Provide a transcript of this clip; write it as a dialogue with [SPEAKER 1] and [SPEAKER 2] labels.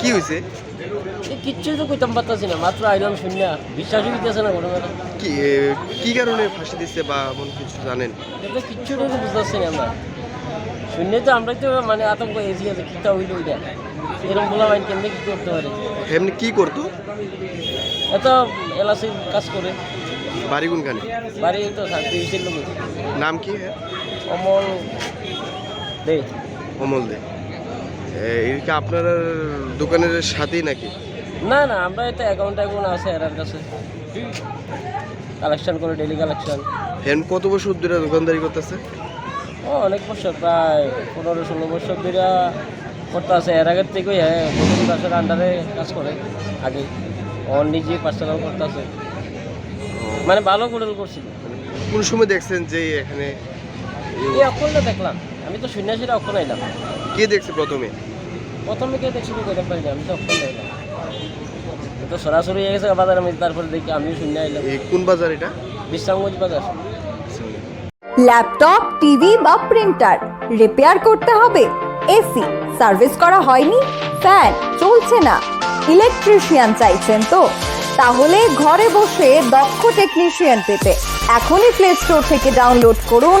[SPEAKER 1] কি হয়েছে
[SPEAKER 2] এ কিচ্ছুই তো কইতাম পারতাছি না মাত্র আইলাম শূন্য। বিশ্বাসই দিতেছে না ঘটনাটা
[SPEAKER 1] কি কি কারণে ফাঁসি দিচ্ছে বা এমন কিছু জানেন?
[SPEAKER 2] এটা কিচ্ছু তো বুঝতেছি না আমরা। শূন্য তো আমরাই তো মানে আতঙ্ক এসি আছে কিটা হইল ওইটা। এরকম বলা মাইন কেমনি কি করতে পারে?
[SPEAKER 1] এমনি কি করতো?
[SPEAKER 2] এত এলাসির কাজ করে।
[SPEAKER 1] বাড়ি কোনখানে?
[SPEAKER 2] বাড়ি তো
[SPEAKER 1] নাম কি হ্যাঁ?
[SPEAKER 2] অমল দে।
[SPEAKER 1] অমল দে। এটা কি আপনার দোকানের সাথেই নাকি?
[SPEAKER 2] না না আমরা তো অ্যাকাউন্ট অ্যাকাউন্ট আছে এরার কাছে। কালেকশন করে ডেলি কালেকশন
[SPEAKER 1] এম কত বছর ধরে দোকানদারি করতেছে?
[SPEAKER 2] ও অনেক বছর প্রায় পনেরো ষোলো বছর ধরে করতে আছে এর আগের থেকেই হ্যাঁ প্রথম দাসের আন্ডারে কাজ করে আগে। ও নিজে পার্সোনাল করতে আছে মানে ভালো গোডেল করছিল।
[SPEAKER 1] কোন সময় দেখছেন যে এখানে
[SPEAKER 2] এই অক্ষরটা দেখলাম। আমি তো সন্ন্যাসীরা অক্ষর আইলাম
[SPEAKER 1] কে দেখছে প্রথমে?
[SPEAKER 2] প্রথমে কে দেখছি করতে পারি না আমি তো আইলাম তো সরাসরি হয়ে গেছে বাজার আমি তারপরে দেখি আমিও শূন্য আইলাম
[SPEAKER 1] এই কোন বাজার এটা?
[SPEAKER 2] বিশ্রামগঞ্জ বাজার।
[SPEAKER 3] ল্যাপটপ টিভি বা প্রিন্টার রিপেয়ার করতে হবে। এসি সার্ভিস করা হয়নি ফ্যান চলছে না। ইলেকট্রিশিয়ান চাইছেন তো। তাহলে ঘরে বসে দক্ষ টেকনিশিয়ান পেতে। এখনই প্লে স্টোর থেকে ডাউনলোড করুন